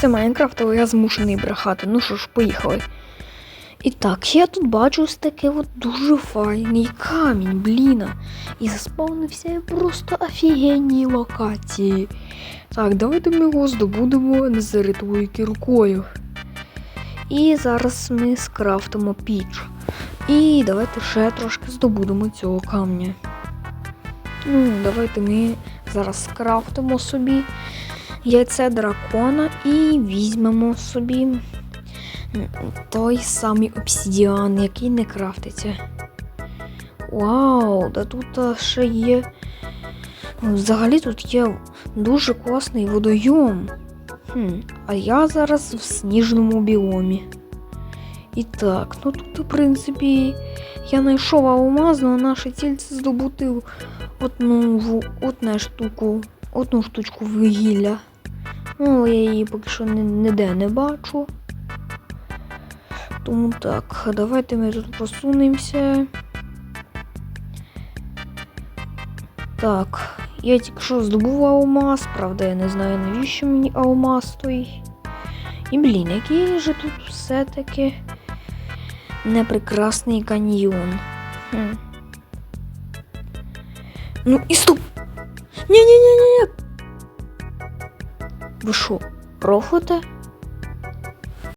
Це Майнкрафт, але я змушений брехати. Ну що ж, поїхали. І так, я тут бачу ось такий от дуже файний камінь, бліна. І заспавнився я просто офігенній локації. Так, давайте ми його здобудемо незаритою кіркою. І зараз ми скрафтимо піч. І давайте ще трошки здобудемо цього камня. Ну, давайте ми зараз скрафтимо собі яйце дракона і візьмемо собі той самий обсідіан, який не крафтиться. Вау, да тут ще є. Взагалі тут є дуже класний водойом. Хм, а я зараз в сніжному біомі. І так, ну тут, в принципі, я знайшов алмаз, але наша ціль це здобути одну, одну штуку, одну штучку вугілля. Ну, я її поки що ніде не бачу. Тому так, давайте ми тут просунемося. Так, я тільки що здобув алмаз, правда, я не знаю, навіщо мені алмаз той. І блін, який же тут все-таки непрекрасний каньйон. Хм. Ну і стоп! Ні-ні-ні-ні! Що, рофлите?